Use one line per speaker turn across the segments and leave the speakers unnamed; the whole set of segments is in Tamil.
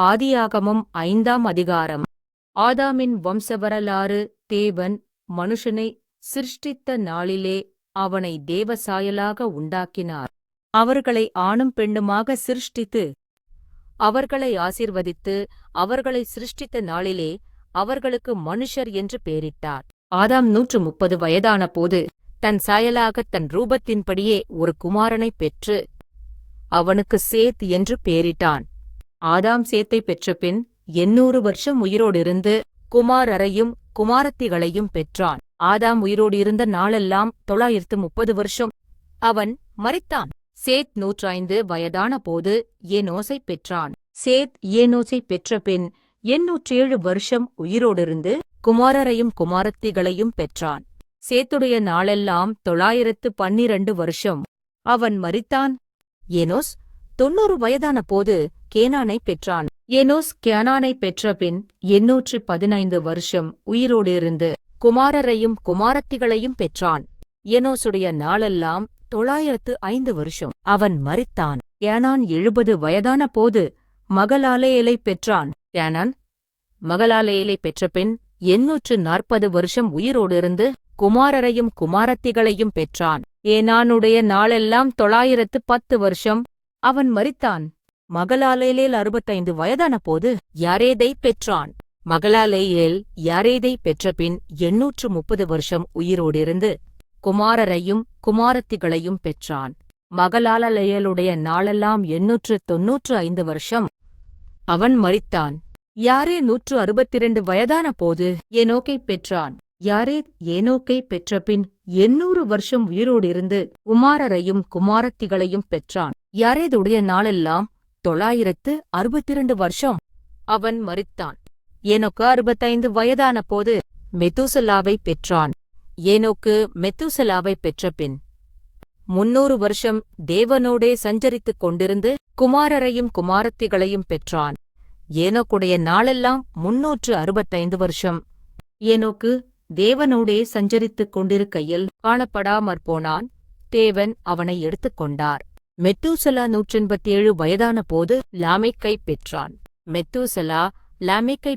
ஆதியாகமம் ஐந்தாம் அதிகாரம். ஆதாமின் வம்சவரலாறு தேவன் மனுஷனை சிருஷ்டித்த நாளிலே அவனை தேவசாயலாக உண்டாக்கினார். அவர்களை ஆணும் பெண்ணுமாக சிருஷ்டித்து அவர்களை ஆசிர்வதித்து அவர்களை சிருஷ்டித்த நாளிலே அவர்களுக்கு மனுஷர் என்று பெயரிட்டார். ஆதாம் நூற்று முப்பது வயதான போது தன் சாயலாகத் தன் ரூபத்தின்படியே ஒரு குமாரனைப் பெற்று அவனுக்கு சேத் என்று பெயரிட்டான். ஆதாம் சேத்தை பெற்றபின் எண்ணூறு வருஷம் உயிரோடிருந்து குமாரரையும் குமாரத்திகளையும் பெற்றான். ஆதாம் உயிரோடு இருந்த நாளெல்லாம் தொள்ளாயிரத்து முப்பது வருஷம். அவன் மறித்தான் சேத் நூற்றைந்து வயதான போது ஏனோசைப் பெற்றான். சேத் ஏனோசைப் பெற்றபின் எண்ணூற்றேழு வருஷம் உயிரோடிருந்து குமாரரையும் குமாரத்திகளையும் பெற்றான். சேத்துடைய நாளெல்லாம் தொள்ளாயிரத்து பன்னிரண்டு வருஷம். அவன் மறித்தான் ஏனோஸ் தொன்னூறு வயதான போது கேனானைப் பெற்றான். எனோஸ் கேனானைப் பெற்றபின் எண்ணூற்று பதினைந்து வருஷம் உயிரோடிருந்து குமாரரையும் குமாரத்திகளையும் பெற்றான். எனோசுடைய நாளெல்லாம் தொள்ளாயிரத்து ஐந்து வருஷம். அவன் மறித்தான் ஏனான் எழுபது வயதான போது மகளாலேயலை பெற்றான். கேனான் மகளாலேயலைப் பெற்றபின் எண்ணூற்று நாற்பது வருஷம் உயிரோடிருந்து குமாரரையும் குமாரத்திகளையும் பெற்றான். ஏனானுடைய நாளெல்லாம் தொள்ளாயிரத்து பத்து வருஷம். அவன் மறித்தான் மகளாலேலேல் அறுபத்தைந்து வயதான போது யாரேதை பெற்றான்? மகளாலேயேல் யாரேதை பெற்றபின் எண்ணூற்று முப்பது வருஷம் உயிரோடிருந்து குமாரரையும் குமாரத்திகளையும் பெற்றான். மகளாலலேயலுடைய நாளெல்லாம் எண்ணூற்று தொன்னூற்று ஐந்து வருஷம் அவன் மறித்தான் யாரே நூற்று அறுபத்திரண்டு வயதான போது ஏனோக்கைப் பெற்றான். யாரே ஏனோக்கைப் பெற்றபின் எண்ணூறு வருஷம் உயிரோடிருந்து குமாரரையும் குமாரத்திகளையும் பெற்றான். யாரேதுடைய நாளெல்லாம் தொள்ளாயிரத்து அறுபத்திரண்டு வருஷம். அவன் மறித்தான் ஏனோக்கு அறுபத்தைந்து வயதான போது மெத்துசலாவை பெற்றான். ஏனோக்கு மெத்துசலாவை பெற்றபின் முன்னூறு வருஷம் தேவனோடே சஞ்சரித்துக் கொண்டிருந்து குமாரரையும் குமாரத்திகளையும் பெற்றான். ஏனோக்குடைய நாளெல்லாம் முன்னூற்று அறுபத்தைந்து வருஷம். ஏனோக்கு தேவனோடே சஞ்சரித்துக் கொண்டிருக்கையில் காணப்படாமற் போனான். தேவன் அவனை எடுத்துக்கொண்டார் மெத்தூசலா நூற்றெண்பத்தேழு வயதான போது லாமேக்கை பெற்றான். மெத்தூசலா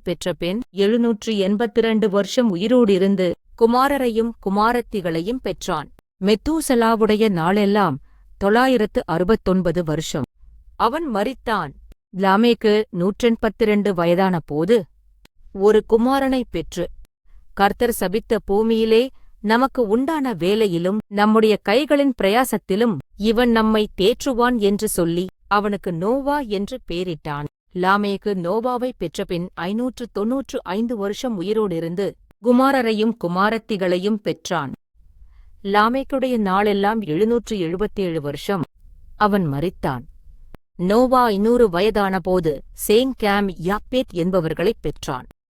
பெற்ற பெண் எழுநூற்று எண்பத்திரண்டு வருஷம் உயிரோடிருந்து குமாரரையும் குமாரத்திகளையும் பெற்றான். மெத்தூசலாவுடைய நாளெல்லாம் தொள்ளாயிரத்து அறுபத்தொன்பது வருஷம். அவன் மறித்தான் லாமேக்கு நூற்றெண்பத்திரண்டு வயதான போது ஒரு குமாரனைப் பெற்று கர்த்தர் சபித்த பூமியிலே நமக்கு உண்டான வேலையிலும் நம்முடைய கைகளின் பிரயாசத்திலும் இவன் நம்மை தேற்றுவான் என்று சொல்லி அவனுக்கு நோவா என்று பேரிட்டான் லாமேக்கு நோவாவைப் பெற்றபின் ஐநூற்று தொன்னூற்று ஐந்து வருஷம் உயிரோடிருந்து குமாரரையும் குமாரத்திகளையும் பெற்றான். லாமேக்குடைய நாளெல்லாம் எழுநூற்று எழுபத்தேழு வருஷம். அவன் மறித்தான் நோவா ஐநூறு வயதானபோது சேங் கேம் யாப்பேத் என்பவர்களைப் பெற்றான்.